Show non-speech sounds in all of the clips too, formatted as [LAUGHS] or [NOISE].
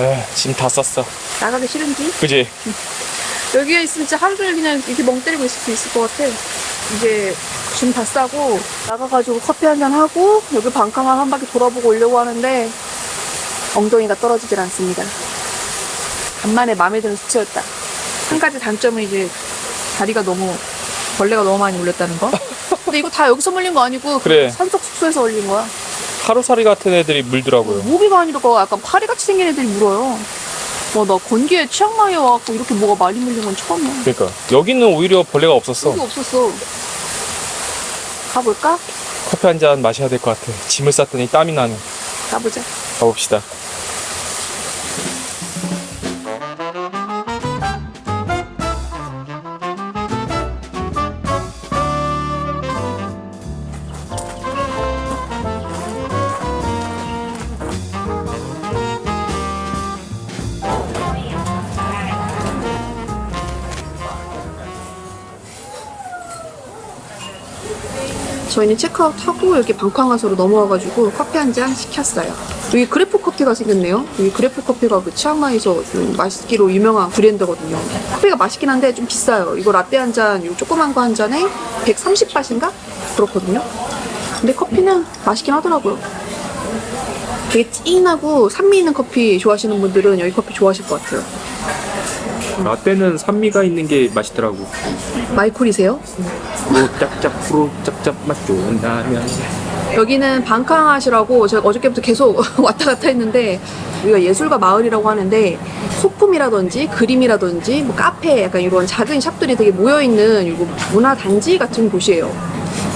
에, 짐 다 쌌어. 나가기 싫은지? 그지? [LAUGHS] 여기에 있으면 진짜 하루 종일 그냥 이렇게 멍 때리고 있을 수 있을 것 같아. 이제 짐 다 싸고 나가가지고 커피 한 잔 하고 여기 방캉한 한 바퀴 돌아보고 오려고 하는데 엉덩이가 떨어지질 않습니다. 간만에 마음에 드는 숙소였다. 한 가지 단점은 이제 다리가 너무 벌레가 너무 많이 물렸다는 거. 근데 이거 다 여기서 물린 거 아니고 그 그래. 산속 숙소에서 물린 거야. 하루살이 같은 애들이 물더라고요. 모기가 아니라 그 약간 파리같이 생긴 애들이 물어요. 와, 나 건기에 치앙마이에 와갖고 이렇게 뭐가 많이 물린 건 처음이야. 그러니까 여기는 오히려 벌레가 없었어. 여기 없었어. 가볼까? 커피 한 잔 마셔야 될 것 같아. 짐을 쌌더니 땀이 나네. 가보자. 가봅시다. 저희는 체크아웃 하고 여기 방캉하서로 넘어와가지고 커피 한 잔 시켰어요. 여기 그래프 커피가 생겼네요. 여기 그래프 커피가 그 치앙마이에서 좀 맛있기로 유명한 브랜드거든요. 커피가 맛있긴 한데 좀 비싸요. 이거 라떼 한 잔, 이 조그만 거 한 잔에 130바트인가? 그렇거든요. 근데 커피는 맛있긴 하더라고요. 되게 찐하고 산미 있는 커피 좋아하시는 분들은 여기 커피 좋아하실 것 같아요. 라떼는 산미가 있는 게 맛있더라고. 마이콜이세요? 프로 짭짭 프로 짭짭 맛 좋은 라면. 여기는 방캉하시라고 제가 어저께부터 계속 [LAUGHS] 왔다 갔다 했는데 여기가 예술가 마을이라고 하는데 소품이라든지 그림이라든지 뭐 카페 약간 이런 작은 샵들이 되게 모여 있는 이거 문화 단지 같은 곳이에요.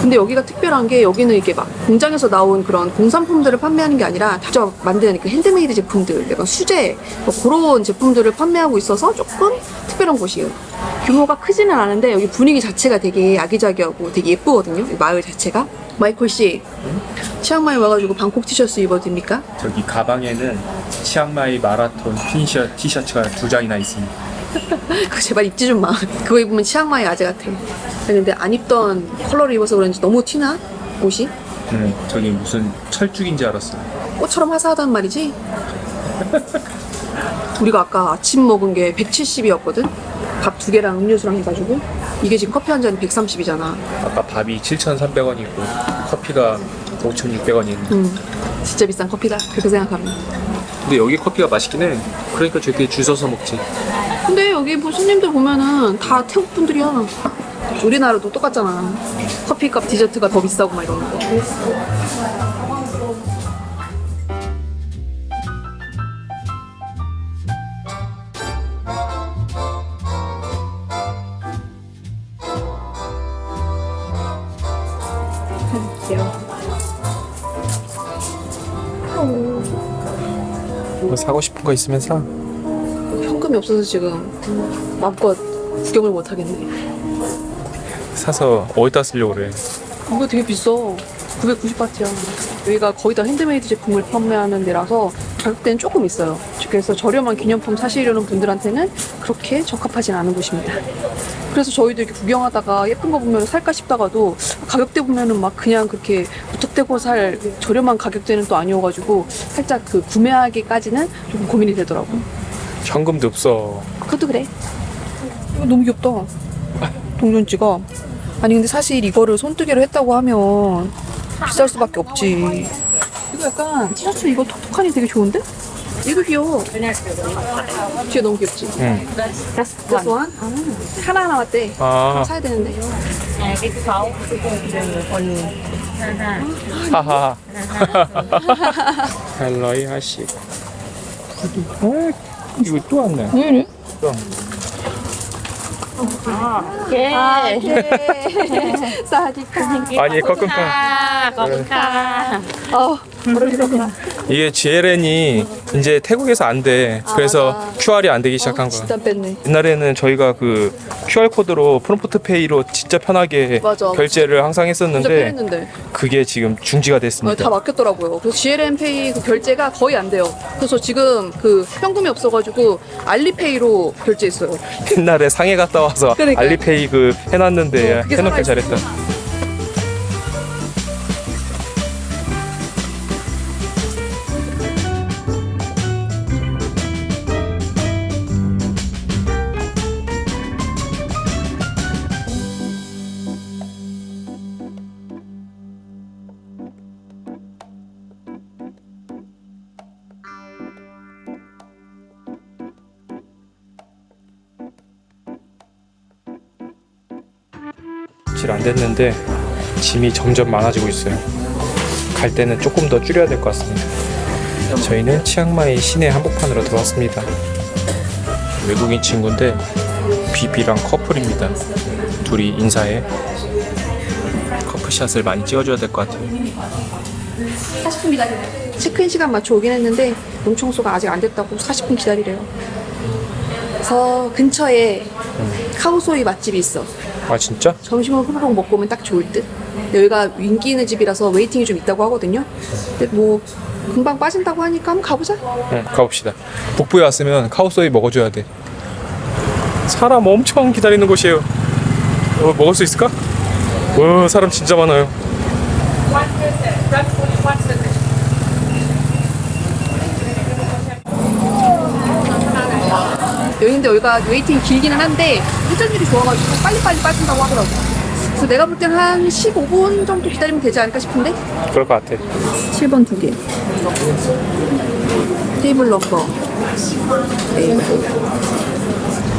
근데 여기가 특별한 게 여기는 이게 막 공장에서 나온 그런 공산품들을 판매하는 게 아니라 직접 만드는 그 핸드메이드 제품들, 약간 수제 뭐 그런 제품들을 판매하고 있어서 조금 특별한 곳이에요. 규모가 크지는 않은데 여기 분위기 자체가 되게 아기자기하고 되게 예쁘거든요. 이 마을 자체가. 마이콜 씨, 치앙마이 와가지고 방콕 티셔츠 입어도 됩니까? 저기 가방에는 치앙마이 마라톤 피니셔 티셔츠가 두 장이나 있습니다. 그거 제발 입지 좀 마. 그거 입으면 치앙마이 아재 같아. 근데 안 입던 컬러를 입어서 그런지 너무 튀나? 옷이? 음, 저기 무슨 철쭉인 줄 알았어. 꽃처럼 화사하단 말이지? 우리가 아까 아침 먹은 게 170이었거든? 밥 두 개랑 음료수랑 해가지고 이게 지금 커피 한 잔이 130이잖아 아까 밥이 7,300원이고 커피가 5,600원이었는데. 음, 진짜 비싼 커피다 그렇게 생각하면 근데 여기 커피가 맛있긴 해. 그러니까 저렇게 줄 서서 먹지. 근데 여기 뭐 손님들 보면은 다 태국 분들이야. 우리나라도 똑같잖아. 커피값 디저트가 더 비싸고 막 이러는 거. 뭐 사고 싶은 거 있으면 사. 현금이 없어서 지금 마음껏 구경을 못 하겠네 사서 어디다 쓰려고 그래. 이거 되게 비싸. 990바트야. 여기가 거의 다 핸드메이드 제품을 판매하는 데라서 가격대는 조금 있어요. 그래서 저렴한 기념품 사시려는 분들한테는 그렇게 적합하진 않은 곳입니다. 그래서 저희도 이렇게 구경하다가 예쁜 거 보면 살까 싶다가도 가격대 보면은 막 그냥 그렇게 무턱대고 살 저렴한 가격대는 또 아니어가지고 살짝 그 구매하기까지는 조금 고민이 되더라고. 현금도 없어. 그것도 그래. 이거 너무 귀엽다. 동전지가. 아니 근데 사실 이거를 손뜨개로 했다고 하면 비쌀 수밖에 없지. 이거 약간 티셔츠 이거 톡톡하니 되게 좋은데? 이거 귀여워. 뒤에 너무 귀엽지? 응. This one? 아, 하나 남았대. 아, 사야 되는데. 하하. [LAUGHS] 헬로이 하시. 어, 이거 또 왔네. 왜 이래? 또 왔네. 예. 아, 예. [LAUGHS] 사디카. 아니, 거끈카. 거끈카. 어. [LAUGHS] 이게 GLN이 이제 태국에서 안 돼. 그래서 맞아. QR이 안 되기 어, 시작한 거야. 진짜 뺐네. 옛날에는 저희가 그 QR 코드로 프롬프트 페이로 진짜 편하게 맞아. 결제를 항상 진짜 했었는데 뺐는데. 그게 지금 중지가 어, 됐습니다. 다 막혔더라고요. 그래서 GLM페이 그 결제가 거의 안 돼요. 그래서 지금 그 현금이 없어가지고 알리페이로 결제했어요. 옛날에 상해 갔다 와서 그러니까. 알리페이 그 해놨는데 어, 그게 해놓길 살아있어. 잘했다. 며칠 안 됐는데 짐이 점점 많아지고 있어요. 갈 때는 조금 더 줄여야 될 것 같습니다. 저희는 치앙마이 시내 한복판으로 들어왔습니다. 외국인 친구인데 비비랑 커플입니다. 둘이 인사해. 커플샷을 많이 찍어줘야 될 것 같아요. 40분 기다리래. 체크인 시간 맞춰 오긴 했는데 룸청소가 아직 안 됐다고 40분 기다리래요. 그래서 근처에 카오소이 맛집이 있어. 아 진짜? 점심을 후루룩 먹고 오면 딱 좋을 듯. 여기가 인기 있는 집이라서 웨이팅이 좀 있다고 하거든요. 근데 뭐 금방 빠진다고 하니까 한번 가보자. 응, 가봅시다. 북부에 왔으면 카오소이 먹어줘야 돼. 사람 엄청 기다리는 곳이에요. 어, 먹을 수 있을까? 와, 사람 진짜 많아요. 여기인데 여기가 웨이팅이 길기는 한데 회전율이 좋아가지고 빨리빨리 빠진다고 하더라고. 그래서 내가 볼 때는 한 15분 정도 기다리면 되지 않을까 싶은데? 그럴 것 같아. 7번 두 개. 테이블. 네.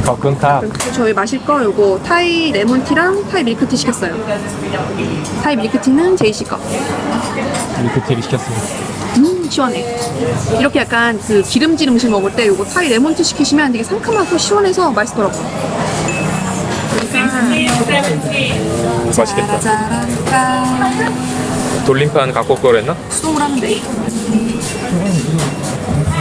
어, 그럼 다. 저희 마실 거 요거 타이 레몬티랑 타이 밀크티 시켰어요. 타이 밀크티는 제이씨 거. 밀크티를 시켰습니다. 음 시원해. 이렇게 약간 그 기름진 음식 먹을 때 요거 타이 레몬티 시키시면 되게 상큼하고 시원해서 맛있더라고요. 맛있겠다. 짜라짜란짜. 돌림판 갖고 올 거랬나? 수동을 하는데.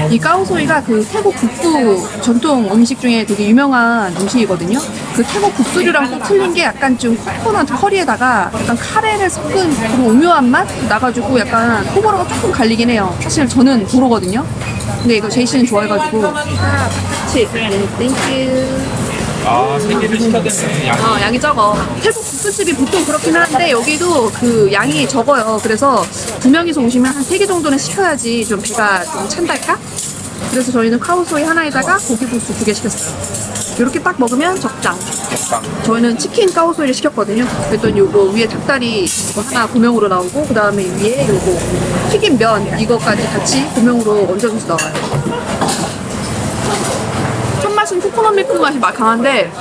이 까오소이가 그 태국 북부 전통 음식 중에 되게 유명한 음식이거든요. 그 태국 국수류랑 또 틀린 게 약간 좀 코코넛 커리에다가 약간 카레를 섞은 그런 오묘한 맛 나가지고 약간 호불호가 조금 갈리긴 해요. 사실 저는 도로거든요. 근데 이거 제이 씨는 좋아해가지고 같이 네, 땡큐. 아, 세 개를 시켜야 되네. 양. 어, 양이 적어. 태국 국수집이 보통 그렇긴 한데 여기도 그 양이 적어요. 그래서 두 명이서 오시면 한 세 개 정도는 시켜야지 좀 배가 좀 찬달까? 그래서 저희는 카우소이 하나에다가 고기 국수 두 개 시켰어요. 이렇게 딱 먹으면 적당. 저희는 치킨 카우소이를 시켰거든요. 그랬더니 요거 위에 닭다리 이거 하나 고명으로 나오고 그 다음에 위에 요거 튀김 면 이거까지 같이 고명으로 얹어줘서 나와요. 첫 맛은 코코넛 밀크 맛이 막 강한데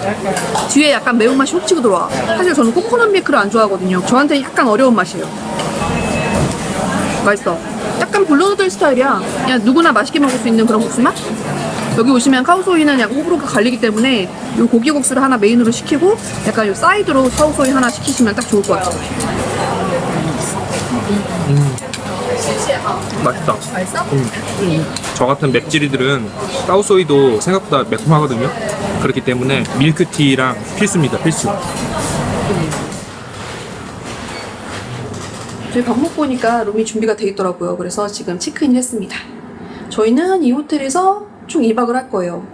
뒤에 약간 매운맛이 훅 치고 들어와. 사실 저는 코코넛 밀크를 안 좋아하거든요. 저한테 약간 어려운 맛이에요. 맛있어. 약간 블루누들 스타일이야. 그냥 누구나 맛있게 먹을 수 있는 그런 국수 맛? 여기 오시면 카우소이는 약간 호불호가 갈리기 때문에 요 고기국수를 하나 메인으로 시키고 약간 요 사이드로 카우소이 하나 시키시면 딱 좋을 것 같아요. 맛있다. 맛있어? 저 같은 맵찔이들은 까우소이도 생각보다 매콤하거든요. 그렇기 때문에 밀크티랑 필수입니다. 필수. 저희 밥 먹고 오니까 룸이 준비가 돼 있더라고요. 그래서 지금 체크인 했습니다. 저희는 이 호텔에서 총 2박을 할 거예요.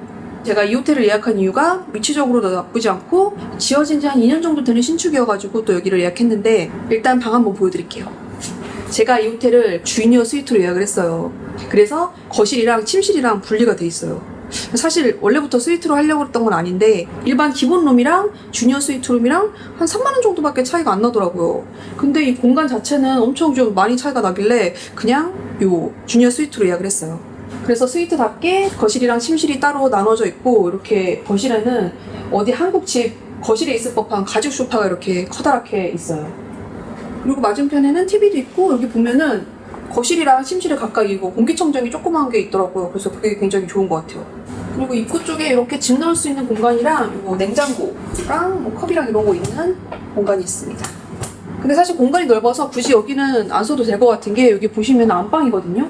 제가 이 호텔을 예약한 이유가 위치적으로도 나쁘지 않고 지어진 지 한 2년 정도 되는 신축이어가지고 또 여기를 예약했는데 일단 방 한번 보여드릴게요. 제가 이 호텔을 주니어 스위트로 예약을 했어요. 그래서 거실이랑 침실이랑 분리가 돼 있어요. 사실 원래부터 스위트로 하려고 했던 건 아닌데 일반 기본 룸이랑 주니어 스위트 룸이랑 한 3만 원 정도밖에 차이가 안 나더라고요. 근데 이 공간 자체는 엄청 좀 많이 차이가 나길래 그냥 요 주니어 스위트로 예약을 했어요. 그래서 스위트답게 거실이랑 침실이 따로 나눠져 있고 이렇게 거실에는 어디 한국집 거실에 있을 법한 가죽 소파가 이렇게 커다랗게 있어요. 그리고 맞은편에는 TV도 있고 여기 보면은 거실이랑 침실에 가까이고 공기청정기 조그만 게 있더라고요. 그래서 그게 굉장히 좋은 것 같아요. 그리고 입구 쪽에 이렇게 짐 넣을 수 있는 공간이랑 뭐 냉장고랑 뭐 컵이랑 이런 거 있는 공간이 있습니다. 근데 사실 공간이 넓어서 굳이 여기는 안 써도 될 것 같은 게 여기 보시면 안방이거든요.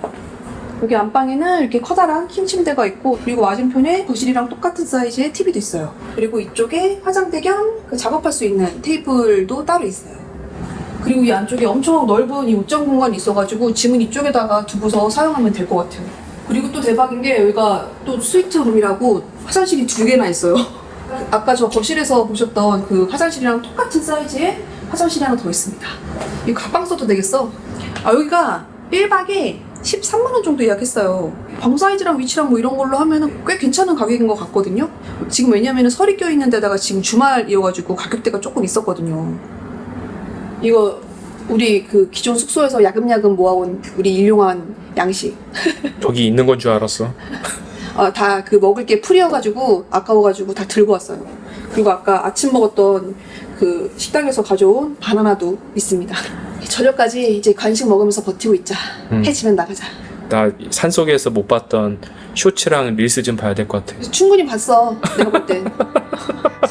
여기 안방에는 이렇게 커다란 킹 침대가 있고 그리고 맞은편에 거실이랑 똑같은 사이즈의 TV도 있어요. 그리고 이쪽에 화장대 겸그 작업할 수 있는 테이블도 따로 있어요. 그리고 이 안쪽에 엄청 넓은 이 옷장 공간이 있어가지고 짐은 이쪽에다가 두고서 사용하면 될 것 같아요. 그리고 또 대박인 게 여기가 또 스위트룸이라고 화장실이 두 개나 있어요. [LAUGHS] 아까 저 거실에서 보셨던 그 화장실이랑 똑같은 사이즈의 화장실이 하나 더 있습니다. 이거 가방 써도 되겠어. 아 여기가 1박에 13만원 정도 예약했어요. 방 사이즈랑 위치랑 뭐 이런 걸로 하면은 꽤 괜찮은 가격인 것 같거든요. 지금 왜냐면은 설이 껴있는 데다가 지금 주말이어가지고 가격대가 조금 있었거든요. 이거 우리 그 기존 숙소에서 야금야금 모아온 우리 일용한 양식. [LAUGHS] 저기 있는 건 줄 알았어. 어, 다그 먹을 게 풀이어가지고 아까워가지고 다 들고 왔어요. 그리고 아까 아침 먹었던 그 식당에서 가져온 바나나도 있습니다. [LAUGHS] 저녁까지 이제 간식 먹으면서 버티고 있자. 음. 해지면 나가자. 나 산속에서 못 봤던 쇼츠랑 릴스 좀 봐야 될 것 같아. 충분히 봤어. 내가 볼 땐. [LAUGHS]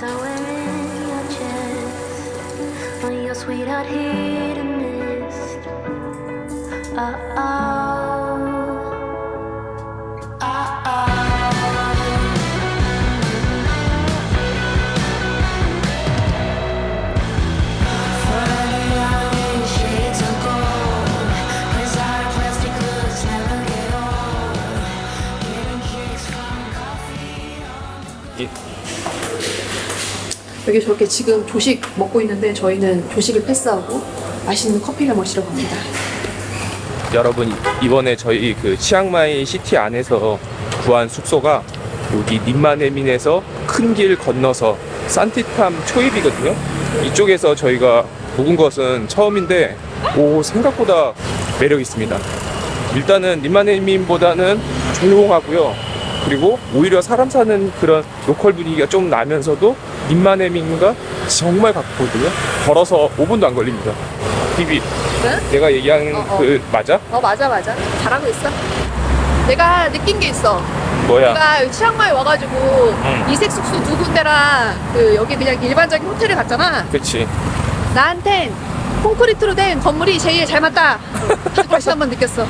not here to miss. Uh oh. 여기 저렇게 지금 조식 먹고 있는데 저희는 조식을 패스하고 맛있는 커피를 마시러 갑니다. 여러분 이번에 저희 그 치앙마이 시티 안에서 구한 숙소가 여기 님마네민에서 큰 길 건너서 산티탐 초입이거든요. 이쪽에서 저희가 묵은 것은 처음인데 오 생각보다 매력 있습니다. 일단은 님마네민보다는 조용하고요. 그리고 오히려 사람 사는 그런 로컬 분위기가 좀 나면서도 님마네민과 정말 가깝거든요. 걸어서 5분도 안 걸립니다. 비비, 네? 내가 얘기한 어, 어. 그 맞아? 어 맞아 맞아. 잘하고 있어. 내가 느낀 게 있어. 뭐야? 내가 여기 치앙마이 와가지고 응. 이색 숙소 두 군데랑 그 여기 그냥 일반적인 호텔을 갔잖아. 그치. 나한텐 콘크리트로 된 건물이 제일 잘 맞다. [LAUGHS] 다시 한 번 느꼈어.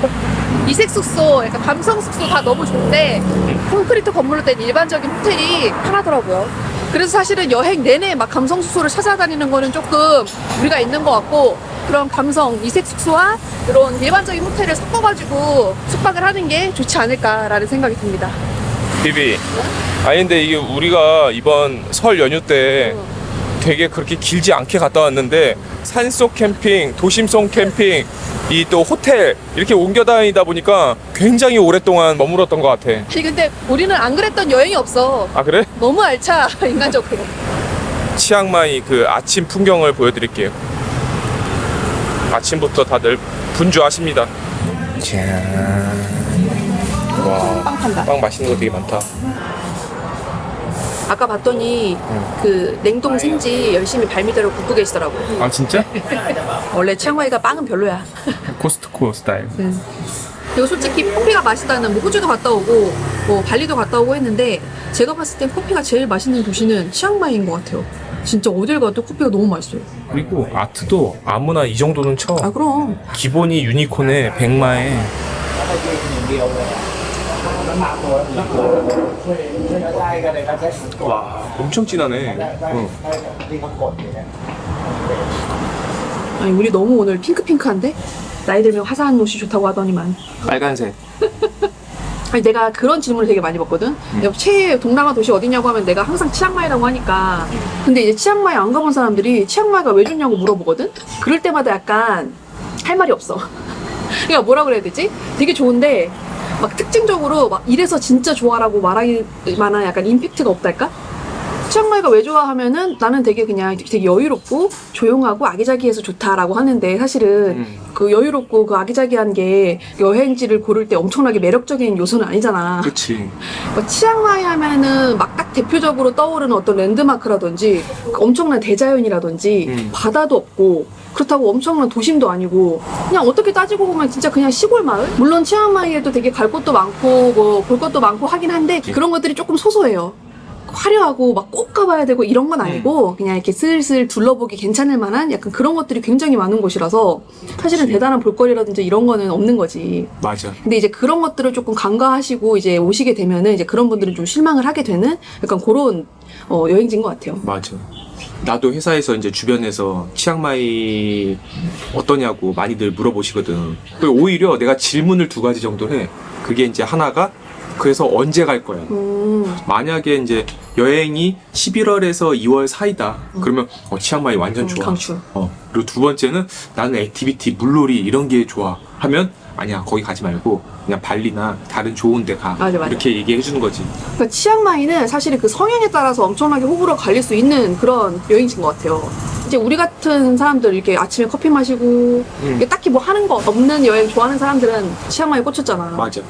이색 숙소, 약간 감성 숙소 다 너무 좋은데 콘크리트 건물로 된 일반적인 호텔이 편하더라고요. 그래서 사실은 여행 내내 막 감성 숙소를 찾아다니는 거는 조금 우리가 있는 것 같고 그런 감성 이색 숙소와 이런 일반적인 호텔을 섞어가지고 숙박을 하는 게 좋지 않을까라는 생각이 듭니다. 비비. 아니 근데 이게 우리가 이번 설 연휴 때 되게 그렇게 길지 않게 갔다 왔는데 산속 캠핑, 도심성 캠핑, 이 또 호텔 이렇게 옮겨 다니다 보니까 굉장히 오랫동안 머물렀던 것 같아. 아니 근데 우리는 안 그랬던 여행이 없어. 아 그래? 너무 알차 [LAUGHS] 인간적으로. 치앙마이 그 아침 풍경을 보여드릴게요. 아침부터 다들 분주하십니다. 와, 빵 판다. 빵 맛있는 거 되게 많다. 아까 봤더니 그 냉동 생지 열심히 발미대로 굽고 계시더라고. 아 진짜? 원래 치앙마이가 빵은 별로야. 코스트코 스타일. 그리고 솔직히 커피가 맛있다는 뭐 호주도 갔다 오고 뭐 발리도 갔다 오고 했는데 제가 봤을 땐 커피가 제일 맛있는 도시는 치앙마이인 것 같아요. 진짜 어딜 가도 커피가 너무 맛있어요. 그리고 아트도 아무나 이 정도는 쳐. 아 그럼 기본이 유니콘에 백마에 와 엄청 진하네. 응. 아니 우리 너무 오늘 핑크핑크한데 나이 들면 화사한 옷이 좋다고 하더니만 빨간색. [LAUGHS] 아니 내가 그런 질문을 되게 많이 받거든. 내가 최애 동남아 도시 어디냐고 하면 내가 항상 치앙마이라고 하니까. 근데 이제 치앙마이 안 가본 사람들이 치앙마이가 왜 좋냐고 물어보거든. 그럴 때마다 약간 할 말이 없어. [LAUGHS] 그러니까 뭐라 그래야 되지? 되게 좋은데 막 특징적으로 막 이래서 진짜 좋아라고 말할 만한 약간 임팩트가 없달까? 치앙마이가 왜 좋아하면은 나는 되게 그냥 되게 여유롭고 조용하고 아기자기해서 좋다라고 하는데 사실은 음. 그 여유롭고 그 아기자기한 게 여행지를 고를 때 엄청나게 매력적인 요소는 아니잖아. 그치. 뭐 치앙마이 하면은 막 딱 대표적으로 떠오르는 어떤 랜드마크라든지 엄청난 대자연이라든지 음. 바다도 없고 그렇다고 엄청난 도심도 아니고 그냥 어떻게 따지고 보면 진짜 그냥 시골 마을? 물론 치앙마이에도 되게 갈 곳도 많고 뭐 볼 것도 많고 하긴 한데 그런 것들이 조금 소소해요. 화려하고 막 꼭 가봐야 되고 이런 건 아니고 그냥 이렇게 슬슬 둘러보기 괜찮을 만한 약간 그런 것들이 굉장히 많은 곳이라서 사실은 대단한 볼거리라든지 이런 거는 없는 거지. 맞아. 근데 이제 그런 것들을 조금 간과하시고 이제 오시게 되면은 이제 그런 분들은 좀 실망을 하게 되는 약간 그런 어, 여행지인 것 같아요. 맞아. 나도 회사에서 이제 주변에서 치앙마이 어떠냐고 많이들 물어보시거든. 그리고 오히려 내가 질문을 두 가지 정도 해. 그게 이제 하나가 그래서 언제 갈 거야? 음, 만약에 이제 여행이 11월에서 2월 사이다. 그러면 어, 치앙마이 완전 음, 좋아. 강추. 어. 그리고 두 번째는 나는 액티비티, 물놀이 이런 게 좋아. 하면 아니야 거기 가지 말고 그냥 발리나 다른 좋은 데 가. 맞아, 맞아. 이렇게 얘기해 주는 거지. 그러니까 치앙마이는 사실 그 성향에 따라서 엄청나게 호불호 갈릴 수 있는 그런 여행지인 것 같아요. 이제 우리 같은 사람들 이렇게 아침에 커피 마시고 음. 이게 딱히 뭐 하는 거 없는 여행 좋아하는 사람들은 치앙마이 꽂혔잖아. 맞아.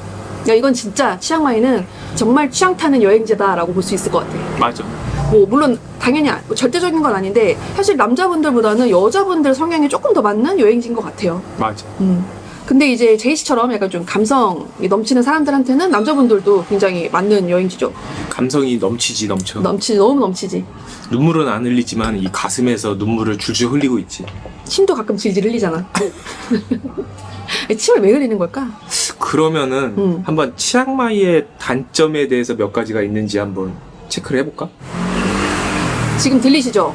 야 이건 진짜 치앙마이는 정말 취향 타는 여행지다라고 볼 수 있을 것 같아. 맞아. 뭐 물론 당연히 아- 절대적인 건 아닌데 사실 남자분들보다는 여자분들 성향이 조금 더 맞는 여행지인 것 같아요. 맞아. 음. 근데 이제 제이 씨처럼 약간 좀 감성이 넘치는 사람들한테는 남자분들도 굉장히 맞는 여행지죠. 감성이 넘치지 넘쳐. 넘치 너무 넘치지. 눈물은 안 흘리지만 이 가슴에서 눈물을 줄줄 흘리고 있지. 침도 가끔 질질 흘리잖아. [LAUGHS] 침을 왜 흘리는 걸까? 그러면은 음. 한번 치앙마이의 단점에 대해서 몇 가지가 있는지 한번 체크를 해볼까? 지금 들리시죠?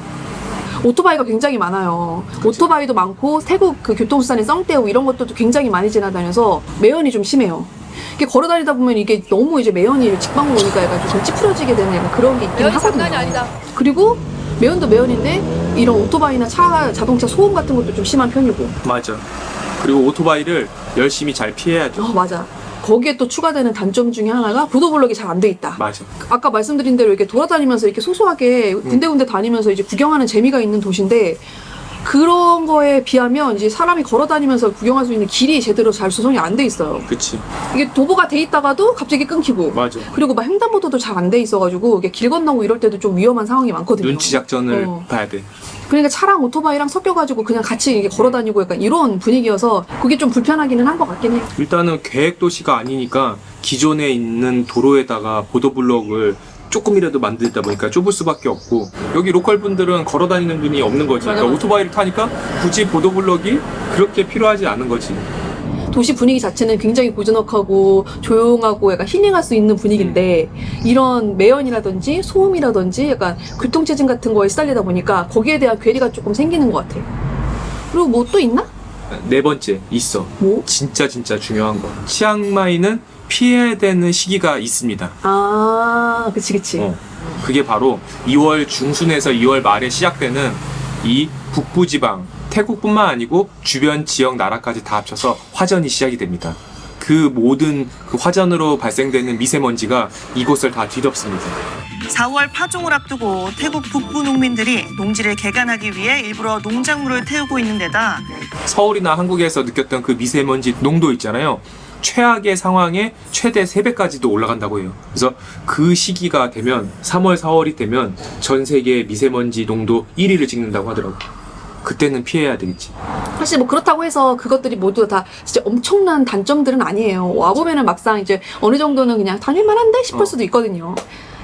오토바이가 굉장히 많아요. 오토바이도 많고 태국 그 교통수단의 썽떼우 이런 것도 굉장히 많이 지나다녀서 매연이 좀 심해요. 이게 걸어 다니다 보면 이게 너무 이제 매연이 직방으로 오니까 약간 좀 찌푸려지게 되는 약간 그런 게 있긴 하거든요. 그리고 매연도 매연인데 이런 오토바이나 차 자동차 소음 같은 것도 좀 심한 편이고. 맞아. 그리고 오토바이를 열심히 잘 피해야죠. 어 맞아. 거기에 또 추가되는 단점 중에 하나가 보도블록이 잘 안 돼 있다. 맞아. 아까 말씀드린 대로 이렇게 돌아다니면서 이렇게 소소하게 군데군데 다니면서 이제 구경하는 재미가 있는 도시인데 그런 거에 비하면 이제 사람이 걸어 다니면서 구경할 수 있는 길이 제대로 잘 조성이 안 돼 있어요. 그치. 이게 도보가 돼 있다가도 갑자기 끊기고 맞아. 그리고 막 횡단보도도 잘 안 돼 있어가지고 이게 길 건너고 이럴 때도 좀 위험한 상황이 많거든요. 눈치 작전을 어. 봐야 돼. 그러니까 차랑 오토바이랑 섞여가지고 그냥 같이 이게 걸어 다니고 약간 이런 분위기여서 그게 좀 불편하기는 한 것 같긴 해요. 일단은 계획 도시가 아니니까 기존에 있는 도로에다가 보도블록을 조금이라도 만들다 보니까 좁을 수밖에 없고 여기 로컬 분들은 걸어 다니는 분이 없는 거지. 그러니까. 오토바이를 타니까 굳이 보도블록이 그렇게 필요하지 않은 거지. 도시 분위기 자체는 굉장히 고즈넉하고 조용하고 약간 힐링할 수 있는 분위기인데 이런 매연이라든지 소음이라든지 약간 교통체증 같은 거에 시달리다 보니까 거기에 대한 괴리가 조금 생기는 것 같아. 그리고 뭐 또 있나? 네 번째 있어. 뭐? 진짜 진짜 중요한 거. 치앙마이는 피해야 되는 시기가 있습니다. 아, 그치, 그치. 어. 그게 바로 2월 중순에서 2월 말에 시작되는 이 북부지방 태국뿐만 아니고 주변 지역 나라까지 다 합쳐서 화전이 시작이 됩니다. 그 모든 그 화전으로 발생되는 미세먼지가 이곳을 다 뒤덮습니다. 4월 파종을 앞두고 태국 북부 농민들이 농지를 개간하기 위해 일부러 농작물을 태우고 있는 데다 서울이나 한국에서 느꼈던 그 미세먼지 농도 있잖아요. 최악의 상황에 최대 3배까지도 올라간다고 해요. 그래서 그 시기가 되면 3월, 4월이 되면 전 세계 미세먼지 농도 1위를 찍는다고 하더라고요. 그때는 피해야 되겠지. 사실 뭐 그렇다고 해서 그것들이 모두 다 진짜 엄청난 단점들은 아니에요. 와보면은 막상 이제 어느 정도는 그냥 다닐만한데 싶을 어. 수도 있거든요.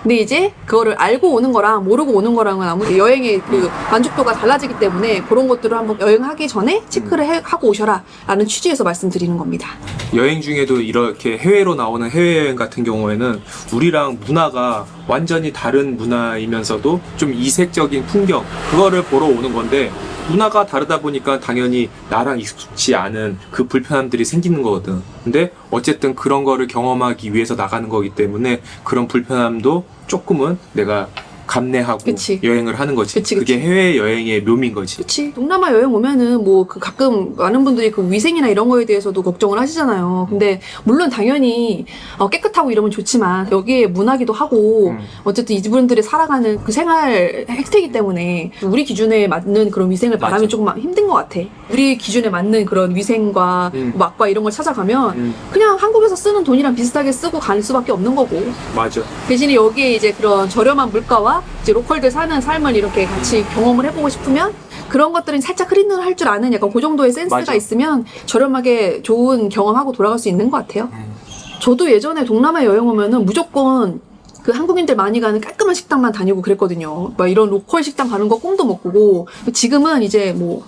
근데 이제 그거를 알고 오는 거랑 모르고 오는 거랑은 아무래도 여행의 그 만족도가 달라지기 때문에 그런 것들을 한번 여행하기 전에 체크를 해- 하고 오셔라 라는 취지에서 말씀드리는 겁니다. 여행 중에도 이렇게 해외로 나오는 해외여행 같은 경우에는 우리랑 문화가 완전히 다른 문화이면서도 좀 이색적인 풍경 그거를 보러 오는 건데 문화가 다르다 보니까 당연히 나랑 익숙치 않은 그 불편함들이 생기는 거거든. 근데 어쨌든 그런 거를 경험하기 위해서 나가는 거기 때문에 그런 불편함도 조금은 내가 감내하고 그치. 여행을 하는 거지. 그치, 그치. 게 해외 여행의 묘미인 거지. 그치. 동남아 여행 오면은 뭐 그 가끔 많은 분들이 그 위생이나 이런 거에 대해서도 걱정을 하시잖아요. 근데 물론 당연히 어, 깨끗하고 이러면 좋지만 여기에 문화기도 하고 음. 어쨌든 이분들이 살아가는 그 생활 혜택이기 때문에 우리 기준에 맞는 그런 위생을 맞아. 바라면 조금 힘든 것 같아. 우리 기준에 맞는 그런 위생과 음. 맛과 이런 걸 찾아가면 음, 그냥 한국에서 쓰는 돈이랑 비슷하게 쓰고 갈 수밖에 없는 거고 맞아. 대신에 여기에 이제 그런 저렴한 물가와 이제 로컬들 사는 삶을 이렇게 같이 경험을 해보고 싶으면 그런 것들은 살짝 흐린눈 할 줄 아는 약간 그 정도의 센스가 맞아. 있으면 저렴하게 좋은 경험하고 돌아갈 수 있는 것 같아요. 음. 저도 예전에 동남아 여행 오면은 무조건 그 한국인들 많이 가는 깔끔한 식당만 다니고 그랬거든요. 막 이런 로컬 식당 가는 거 꿈도 못 꾸고 지금은 이제 뭐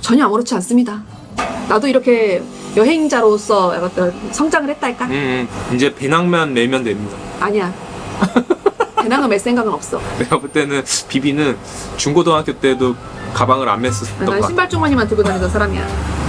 전혀 아무렇지 않습니다. 나도 이렇게 여행자로서 성장을 했달까? 음, 음. 이제 배낭만 매면 됩니다. 아니야. [LAUGHS] 배낭을 맬 생각은 없어. 내가 볼 때는 비비는 중고등학교 때도 가방을 안 맸었던 것 난 같아. 신발 주머니만 들고 다니던 사람이야.